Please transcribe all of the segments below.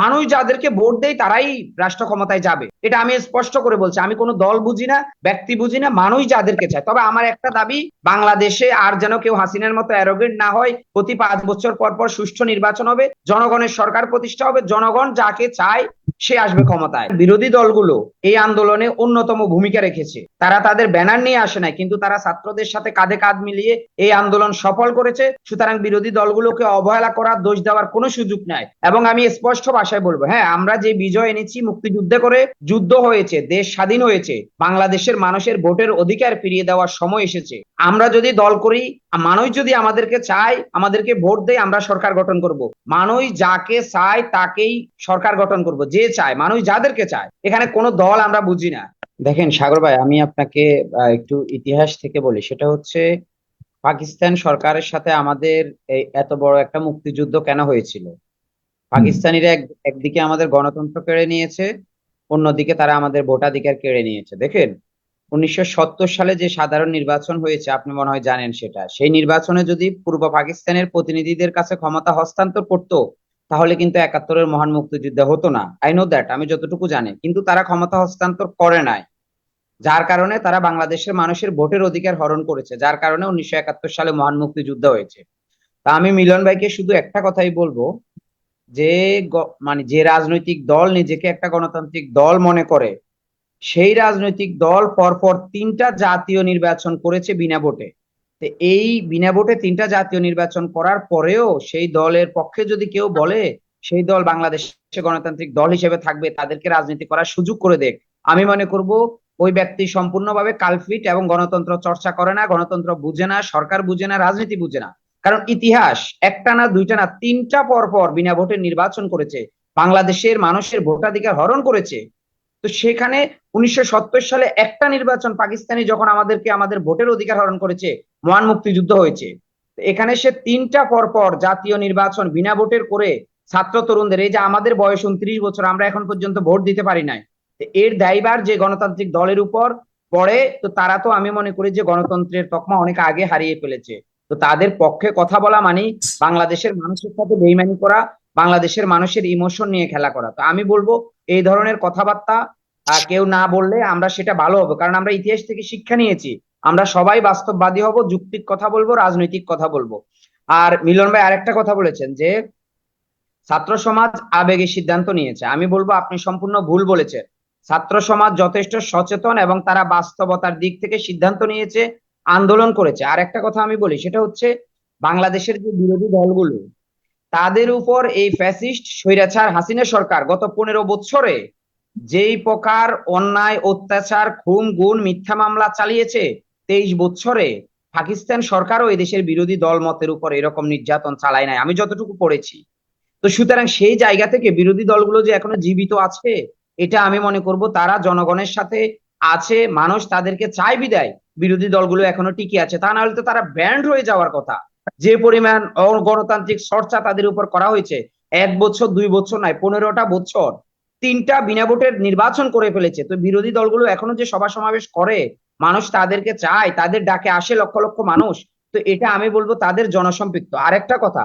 মানুষ যাদেরকে ভোট দেয় তারাই রাষ্ট্র ক্ষমতায় যাবে। এটা আমি স্পষ্ট করে বলছি। আমি কোনো দল বুঝি না, ব্যক্তি বুঝি না, মানুষ যাদেরকে চায়। তবে আমার একটা দাবি, বাংলাদেশে আর যেন কেউ হাসিনার মতো অ্যারোগেন্ট না হয়, প্রতি পাঁচ বছর পর পর সুষ্ঠু নির্বাচন হবে, জনগণের সরকার প্রতিষ্ঠা হবে, জনগণ যাকে চায়, সে আসবে ক্ষমতায়। বিরোধী দলগুলো এই আন্দোলনে অন্যতম ভূমিকা রেখেছে। তারা তাদের ব্যানার নিয়ে আসে নাই, কিন্তু তারা ছাত্রদের সাথে কাঁধে কাঁধ মিলিয়ে এই আন্দোলন সফল করেছে। সুতরাং বিরোধী দলগুলোকে অবহেলা করার দোষ দেওয়ার কোনো সুযোগ নাই। এবং আমি স্পষ্ট ভাষায় বলব। হ্যাঁ আমরা যে বিজয় এনেছি মুক্তিযুদ্ধে করে যুদ্ধ হয়েছে, দেশ স্বাধীন হয়েছে, বাংলাদেশের মানুষের ভোটের অধিকার ফিরিয়ে দেওয়ার সময় এসেছে। আমরা যদি দল করি, মানুষ যদি আমাদেরকে চায়, আমাদেরকে ভোট দেয়, আমরা সরকার গঠন করব। মানুষ যাকে চায়, তাকেই সরকার গঠন করব, যে চায়, মানুষ যাদেরকে চায়। এখানে কোনো দল আমরা বুঝি না। দেখেন, সাগর ভাই, আমি আপনাকে একটু ইতিহাস থেকে বলি। সেটা হচ্ছে, পাকিস্তান সরকারের সাথে আমাদের এত বড় একটা মুক্তিযুদ্ধ কেন হয়েছিল? পাকিস্তানিরা এক, একদিকে আমাদের গণতন্ত্র কেড়ে নিয়েছে, অন্যদিকে তারা আমাদের ভোটাধিকার কেড়ে নিয়েছে। দেখেন, উনিশশো সত্তর সালে যে সাধারণ নির্বাচন হয়েছে, আপনি মনে হয় জানেন সেটা। সেই নির্বাচনে যদি পূর্ব পাকিস্তানের প্রতিনিধিদের কাছে ক্ষমতা হস্তান্তর করতো, তাহলে কিন্তু একাত্তরের মহান মুক্তিযুদ্ধ হতো না। আই নো দ্যাট আমি যতটুকু জানি। কিন্তু তারা ক্ষমতা হস্তান্তর করে নাই। যার কারণে তারা বাংলাদেশের মানুষের ভোটের অধিকার হরণ করেছে, যার কারণে উনিশশো একাত্তর সালে মহান মুক্তিযুদ্ধ হয়েছে। তা আমি মিলন ভাইকে শুধু একটা কথাই বলব যে মানে যে রাজনৈতিক দল নিজেকে একটা গণতান্ত্রিক দল মনে করে, সেই রাজনৈতিক দল পরপর তিনটা জাতীয় নির্বাচন করেছে বিনা ভোটে। এই বিনা ভোটে তিনটা জাতীয় নির্বাচন করার পরেও সেই দলের পক্ষে যদি কেউ বলে, সেই দল বাংলাদেশে গণতান্ত্রিক দল হিসেবে থাকবে, তাদেরকে রাজনীতি করার সুযোগ করে দেখ। আমি মনে করব, ওই ব্যক্তি সম্পূর্ণভাবে কালফিট এবং গণতন্ত্র চর্চা করে না, গণতন্ত্র বুঝে না, সরকার বুঝে না, রাজনীতি বুঝে না। কারণ ইতিহাস একটা না দুইটা না তিনটা পর পর বিনা ভোটে নির্বাচন করেছে, বাংলাদেশের মানুষের ভোটাধিকার হরণ করেছে। তো সেখানে উনিশশো সত্তর সালে একটা নির্বাচন পাকিস্তানি যখন আমাদেরকে আমাদের ভোটের অধিকার হরণ করেছে, মহান মুক্তিযুদ্ধ হয়েছে। এখানে সে তিনটা পর পর জাতীয় নির্বাচন বিনা ভোটের করে ছাত্র তরুণদের, এই যে আমাদের বয়স উনত্রিশ বছর, আমরা এখন পর্যন্ত ভোট দিতে পারি নাই। এর দায়বার যে গণতান্ত্রিক দলের উপর পড়ে, তো তারা তো আমি মনে করি যে গণতন্ত্রের তকমা অনেক আগে হারিয়ে ফেলেছে। তো তাদের পক্ষে কথা বলা মানে বাংলাদেশের মানুষের সাথে বেইমানি করা, বাংলাদেশের মানুষের ইমোশন নিয়ে খেলা করা। তো আমি বলব, এই ধরনের কথাবার্তা কেউ না বললে আমরা সেটা ভালো হবে। কারণ আমরা ইতিহাস থেকে শিক্ষা নিয়েছি। আমরা সবাই বাস্তববাদী হব যুক্তিক কথা বলব, রাজনৈতিক কথা বলব। আর মিলন ভাই আরেকটা কথা বলেছেন যে, ছাত্র সমাজ আবেগে সিদ্ধান্ত নিয়েছে। আমি বলব, আপনি সম্পূর্ণ ভুল বলেছেন। ছাত্র সমাজ যথেষ্ট সচেতন এবং তারা বাস্তবতার দিক থেকে সিদ্ধান্ত নিয়েছে। আন্দোলন করেছে। আর একটা কথা আমি বলি, সেটা হচ্ছে বাংলাদেশের যে বিরোধী দলগুলো, তাদের উপর এই ফ্যাসিস্ট স্বৈরাচার হাসিনা সরকার গত পনেরো বছরে যেই প্রকার অন্যায়, অত্যাচার, খুন, গুণ, মিথ্যা মামলা চালিয়েছে, তেইশ বছরে পাকিস্তান সরকারও দেশের বিরোধী দল মতের উপর এরকম নির্যাতন চালায় নাই। আমি যতটুকু পড়েছি। তো সুতরাং সেই জায়গা থেকে বিরোধী দলগুলো যে এখনও জীবিত আছে, এটা আমি মনে করব তারা জনগণের সাথে আছে, মানুষ তাদেরকে চায় বিদায়। বিরোধী দলগুলো এখনও টিকে আছে। তা না হলে তো তারা ব্যান্ড হয়ে যাওয়ার কথা। যে পরিমাণ গণতান্ত্রিক চর্চা তাদের উপর করা হয়েছে, এক বছর, দুই বছর নয়, পনেরোটা বছর। তিনটা বিনা ভোটের নির্বাচন করে ফেলেছে। তো বিরোধী দলগুলো এখনও যে সভা সমাবেশ করে, মানুষ তাদেরকে চায়, তাদের ডাকে আসে লক্ষ লক্ষ মানুষ, তো এটা আমি বলব তাদের জনসম্পৃক্ত। আরেকটা কথা,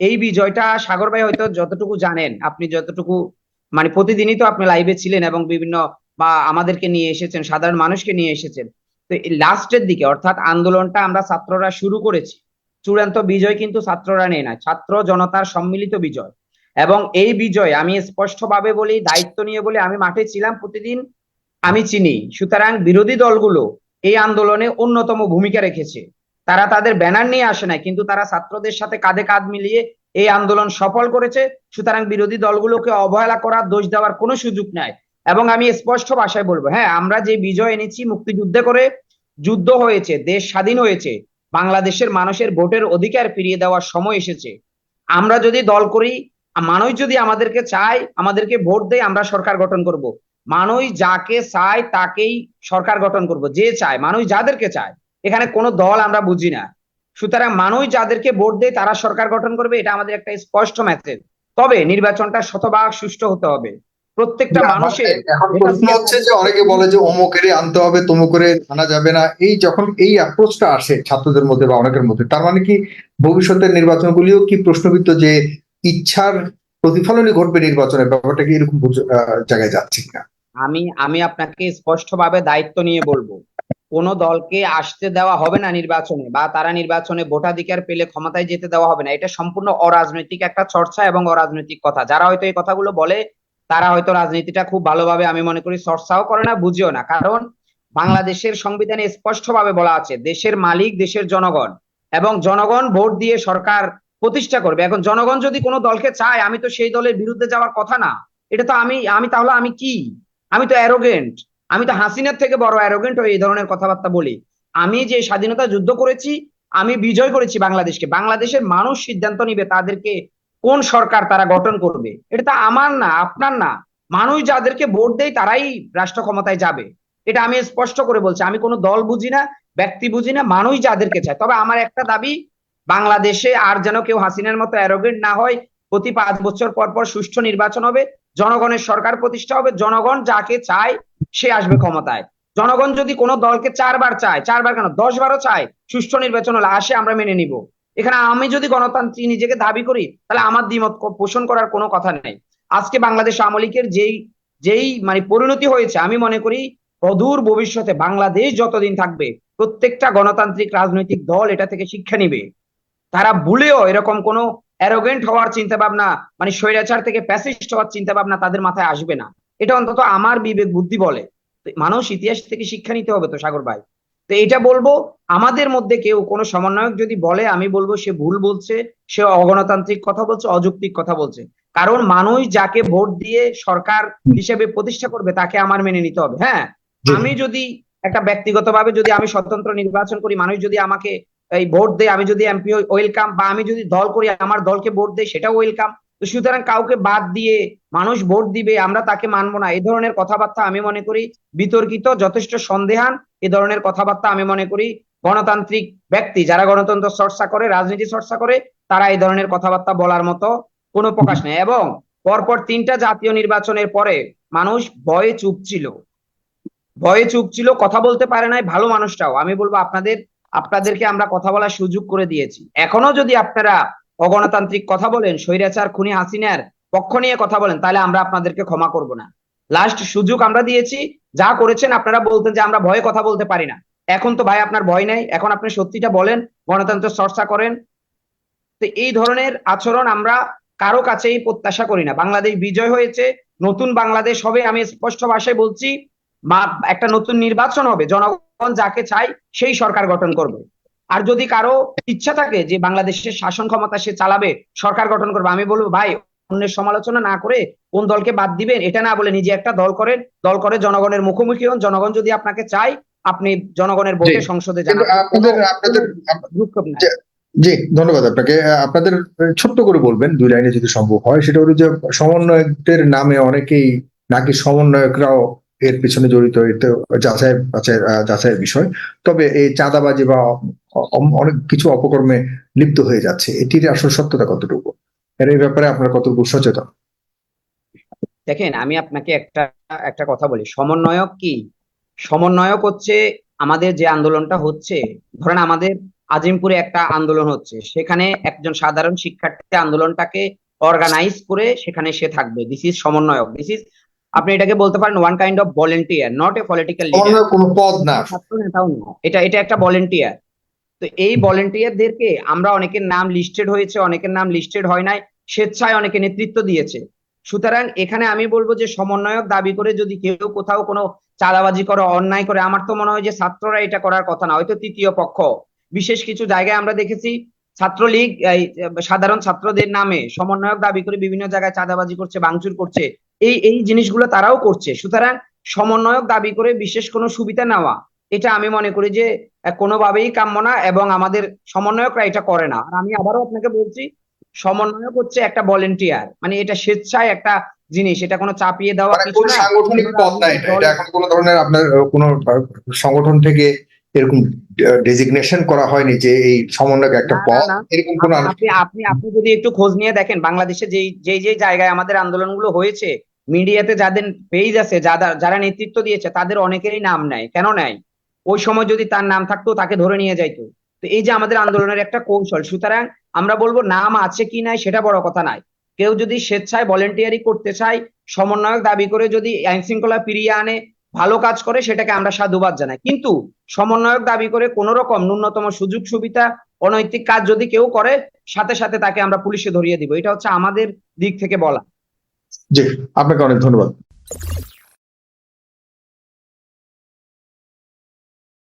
এই বিজয়টা সাগর ভাই হয়তো যতটুকু জানেন, আপনি যতটুকু মানে প্রতিদিনই তো আপনি লাইভে ছিলেন এবং বিভিন্ন বা আমাদেরকে নিয়ে এসেছেন, সাধারণ মানুষকে নিয়ে এসেছেন। তো লাস্টের দিকে, অর্থাৎ আন্দোলনটা আমরা ছাত্ররা শুরু করেছি। চূড়ান্ত বিজয় কিন্তু ছাত্ররা নেয় না, ছাত্র জনতার সম্মিলিত বিজয়। এবং এই বিজয় আমি স্পষ্টভাবে বলি, দায়িত্ব নিয়ে বলি, আমি মাঠে ছিলাম প্রতিদিন, আমি চিনি। সুতরাং বিরোধী দলগুলো এই আন্দোলনে অন্যতম ভূমিকা রেখেছে। তারা তাদের ব্যানার নিয়ে আসে নাই, কিন্তু তারা ছাত্রদের সাথে কাঁধে কাঁধ মিলিয়ে এই আন্দোলন সফল করেছে। সুতরাং বিরোধী দলগুলোকে অবহেলা করার দোষ দেওয়ার কোনো সুযোগ নাই। এবং আমি স্পষ্ট ভাষায় বলব হ্যাঁ আমরা যে বিজয় এনেছি মুক্তিযুদ্ধে করে যুদ্ধ হয়েছে, দেশ স্বাধীন হয়েছে, বাংলাদেশের মানুষের ভোটের অধিকার ফিরিয়ে দেওয়ার সময় এসেছে। আমরা যদি দল করি, মানুষ যদি আমাদেরকে চায়, আমাদেরকে ভোট দেয়, আমরা সরকার গঠন করব। মানুষ যাকে চায়, তাকেই সরকার গঠন করব, যে চায়, মানুষ যাদেরকে চায়। এখানে কোনো দল আমরা বুঝি না। সুতরাং মানুষ যাদেরকে ভোট দেয়, তারা সরকার গঠন করবে, এটা আমাদের একটা স্পষ্ট মেসেজ তবে নির্বাচনটা শতভাগ সুষ্ঠু হতে হবে। প্রত্যেকটা মানুষের এখন প্রশ্ন হচ্ছে যে অনেকে বলে যে অমুকেরই আনতে হবে তমুকেরে আনা যাবে না। এই যখন এই অ্যাপ্রোচটা আসে ছাত্রদের মধ্যে বা অনেকের মধ্যে তার মানে কি ভবিষ্যতের নির্বাচনগুলিও কি প্রশ্নবিদ্ধ যে ইচ্ছার প্রতিফলনই ঘটবে নির্বাচনের? ব্যাপারটা কি এরকম জায়গায় যাচ্ছে কিনা? আমি আমি আপনাকে স্পষ্টভাবে দায়িত্ব নিয়ে বলব। কোন দলকে আসতে দেওয়া হবে না নির্বাচনে বা তারা নির্বাচনে ভোটাধিকার পেলে ক্ষমতায় যেতে দেওয়া হবে না। এটা সম্পূর্ণ অরাজনৈতিক একটা চর্চা এবং অরাজনৈতিক কথা। যারা হয়তো এই কথাগুলো বলে তারা হয়তো রাজনীতিটা খুব ভালোভাবে, আমি মনে করি, চর্চাও করে না, বুঝিও না। কারণ বাংলাদেশের সংবিধানে স্পষ্টভাবে বলা আছে, দেশের মালিক দেশের জনগণ এবং জনগণ ভোট দিয়ে সরকার প্রতিষ্ঠা করবে। এখন জনগণ যদি কোনো দলকে চায়, আমি তো সেই দলের বিরুদ্ধে যাওয়ার কথা না। এটা তো আমি আমি তাহলে আমি কি? আমি তো অ্যারোগেন্ট আমি তো হাসিনার থেকে বড় অ্যারোগেন্ট হয়ে এই ধরনের কথাবার্তা বলি। আমি যে স্বাধীনতা যুদ্ধ করেছি, আমি বিজয় করেছি বাংলাদেশকে। বাংলাদেশের মানুষ সিদ্ধান্ত নিবে তাদেরকে কোন সরকার তারা গঠন করবে? এটা তো আমার না, আপনার না। মানুষ যাদেরকে ভোট দেয় তারাই রাষ্ট্র ক্ষমতায় যাবে। এটা আমি স্পষ্ট করে বলছি। আমি কোনো দল বুঝি না, ব্যক্তি বুঝি না, মানুষ যাদেরকে চায়। তবে আমার একটা দাবি, বাংলাদেশে আর যেন কেউ হাসিনার মতো অ্যারোগেন্ট না হয়, প্রতি পাঁচ বছর পর পর সুষ্ঠু নির্বাচন হবে, জনগণের সরকার প্রতিষ্ঠা হবে, জনগণ যাকে চায়, সে আসবে ক্ষমতায়। জনগণ যদি কোনো দলকে চারবার চায়, চারবার কেন? দশ বারও চায়, সুষ্ঠু নির্বাচন হলে আসে, আমরা মেনে নিব। এখানে আমি যদি গণতান্ত্রিক নিজেকে দাবি করি, তাহলে আমার দ্বিমত পোষণ করার কোনো কথা নেই। আজকে বাংলাদেশ আওয়ামী লীগের যেই যেই মানে পরিণতি হয়েছে, আমি মনে করি অদূর ভবিষ্যতে বাংলাদেশ যতদিন থাকবে, প্রত্যেকটা গণতান্ত্রিক রাজনৈতিক দল এটা থেকে শিক্ষা নিবে। তারা ভুলেও এরকম কোনো অ্যারোগেন্ট হওয়ার চিন্তা ভাবনা মানে স্বৈরাচার থেকে প্যাসিস্ট হওয়ার চিন্তা ভাবনা তাদের মাথায় আসবে না। এটা অন্তত আমার বিবেক বুদ্ধি বলে। মানুষ ইতিহাস থেকে শিক্ষা নিতে হবে তো, সাগর ভাই। তো এটা বলব আমাদের মধ্যে কেউ কোনো সমন্বয়ক যদি বলে আমি বলব সে ভুল বলছে সে অগণতান্ত্রিক কথা বলছে অযৌক্তিক কথা বলছে। কারণ মানুষ যাকে ভোট দিয়ে সরকার হিসেবে প্রতিষ্ঠা করবে তাকে আমার মেনে নিতে হবে হ্যাঁ? আমি যদি একটা ব্যক্তিগতভাবে যদি আমি স্বতন্ত্র নির্বাচন করি মানুষ যদি আমাকে এই ভোট দেয় আমি যদি এমপি ওয়েলকাম বা আমি যদি দল করি আমার দলকে ভোট দেয় সেটাও ওয়েলকাম। তো সুতরাং কাউকে বাদ দিয়ে মানুষ ভোট দিবে, আমরা তাকে মানবো না। এই ধরনের কথাবার্তা আমি মনে করি বিতর্কিত, যথেষ্ট সন্দেহান এ ধরনের কথাবার্তা আমি মনে করি গণতান্ত্রিক ব্যক্তি, যারা গণতন্ত্র চর্চা করে, রাজনীতি চর্চা করে, তারা এই ধরনের কথাবার্তা বলার মতো কোনো প্রকাশ নেই। এবং পরপর তিনটা জাতীয় নির্বাচনের পরে মানুষ ভয়ে চুপ ছিল। ভয়ে চুপ ছিল, কথা বলতে পারে নাই, ভালো মানুষটাও। আমি বলব আপনাদের, আপনাদেরকে আমরা কথা বলার সুযোগ করে দিয়েছি। এখনও যদি আপনারা অগণতান্ত্রিক কথা বলেন, স্বৈরাচার খুনি হাসিনার পক্ষ নিয়ে কথা বলেন, তাহলে আমরা আপনাদেরকে ক্ষমা করব না। লাস্ট সুযোগ আমরা দিয়েছি, যা করেছেন আপনারা বলতেন যে আমরা ভয়ে কথা বলতে পারি না। এখন তো ভাই আপনার ভয় নাই, এখন আপনি সত্যিটা বলেন, গণতন্ত্র চর্চা করেন। তো এই ধরনের আচরণ আমরা কারও কাছেই প্রত্যাশা করি না। বাংলাদেশ বিজয় হয়েছে, নতুন বাংলাদেশ হবে, আমি স্পষ্ট ভাষায় বলছি একটা নতুন নির্বাচন হবে, জনগণ যাকে চাই সেই সরকার গঠন করবে। আর যদি কারও ইচ্ছা থাকে যে বাংলাদেশের শাসন ক্ষমতা সে চালাবে সরকার গঠন করবে আমি বলব ভাই অন্যের সমালোচনা না করে কোন দলকে বাদ দিবেন? এটা না বলে নিজে একটা দল করেন। দল করে জনগণের মুখোমুখি হন। জনগণ যদি আপনাকে চাই আপনি জনগণের ভোটে সংসদে আপনাদের আপনাদের জি ধন্যবাদ আপনাকে। আপনাদের ছোট্ট করে বলবেন দুই লাইনে যদি সম্ভব হয় সেটা হলো যে সমন্বয়কদের নামে অনেকেই নাকি সমন্বয়করাও এর পিছনে জড়িত এতে যাচাই, বাছাই যাচাইয়ের বিষয়। তবে এই চাঁদাবাজি বা অনেক কিছু অপকর্মে লিপ্ত হয়ে যাচ্ছে। এটির আসল সত্যতা কতটুকু? এর এই ব্যাপারে আপনার কতটুকু সচেতন? দেখেন, আমি আপনাকে একটা একটা কথা বলি। সমন্বয়ক কি? সমন্বয়ক হচ্ছে আমাদের যে আন্দোলনটা হচ্ছে। ধরেন আমাদের আজিমপুরে একটা আন্দোলন হচ্ছে। সেখানে একজন সাধারণ শিক্ষার্থী আন্দোলনটাকে অর্গানাইজ করে সেখানে সে থাকবে। দিস ইজ সমন্বয়ক। দিস ইজ আপনি এটাকে বলতে পারেন one kind of volunteer not a political leader কোনো পদ না। ছাত্র নেতাও না এটা এটা একটা ভলেন্টিয়ার তো এই ভলেন্টিয়ারদেরকে আমরা অনেকের নাম লিস্টেড হয়েছে অনেকের নাম লিস্টেড হয় নাই স্বেচ্ছায় অনেকে নেতৃত্ব দিয়েছে। সুতরাং এখানে আমি বলব যে সমন্বয়ক দাবি করে যদি কেউ কোথাও কোনো চাঁদাবাজি করে অন্যায় করে আমার তো মনে হয় যে ছাত্ররা এটা করার কথা না হয়তো তৃতীয় পক্ষ। বিশেষ কিছু জায়গায় আমরা দেখেছি ছাত্রলীগ সাধারণ ছাত্রদের নামে সমন্বয়ক দাবি করে বিভিন্ন জায়গায় চাঁদাবাজি করছে ভাঙচুর করছে। এই এই জিনিসগুলো তারাও করছে। সুতরাং সমন্বয়ক দাবি করে বিশেষ কোনো সুবিধা নেওয়া এটা আমি মনে করি যে কোনোভাবেই কাম্য না এবং আমাদের সমন্বয়করা এটা করে না। আর আমি আবারও আপনাকে বলছি সমন্বয়ক হচ্ছে একটা ভলেন্টিয়ার মানে এটা স্বেচ্ছায় একটা জিনিস এটা কোনো চাপিয়ে দেওয়া মানে কিছু না। সাংগঠনিক কোনো পদ না এটা এখন কোনো ধরনের আপনার কোনো সংগঠন থেকে এরকম ডেজিগনেশন করা হয়নি যে এই সমন্বয়ক একটা পদ এরকম কোনো আপনি- আপনি আপনি আপনি যদি একটু খোঁজ নিয়ে দেখেন বাংলাদেশে যেই যেই যেই জায়গায় আমাদের আন্দোলনগুলো হয়েছে মিডিয়াতে যাদের পেজ আছে যারা যারা নেতৃত্ব দিয়েছে, তাদের অনেকেরই নাম নেয় কেন নেয় ওই সময় যদি তার নাম থাকতো, তাকে ধরে নিয়ে যাইতো। তো এই যে আমাদের আন্দোলনের একটা কৌশল, সুতরাং আমরা বলব নাম আছে কি নাই, সেটা বড় কথা নাই। কেউ যদি স্বেচ্ছায় ভলেন্টিয়ারি করতে চায়, সমন্বয়ক দাবি করে যদি আইন শৃঙ্খলা ফিরিয়ে আনে, ভালো কাজ করে, সেটাকে আমরা সাধুবাদ জানাই। কিন্তু সমন্বয়ক দাবি করে কোন রকম ন্যূনতম সুযোগ সুবিধা, অনৈতিক কাজ যদি কেউ করে, সাথে সাথে তাকে আমরা পুলিশে ধরিয়ে দিব। এটা হচ্ছে আমাদের দিক থেকে বলা। জি আপনাকে অনেক ধন্যবাদ।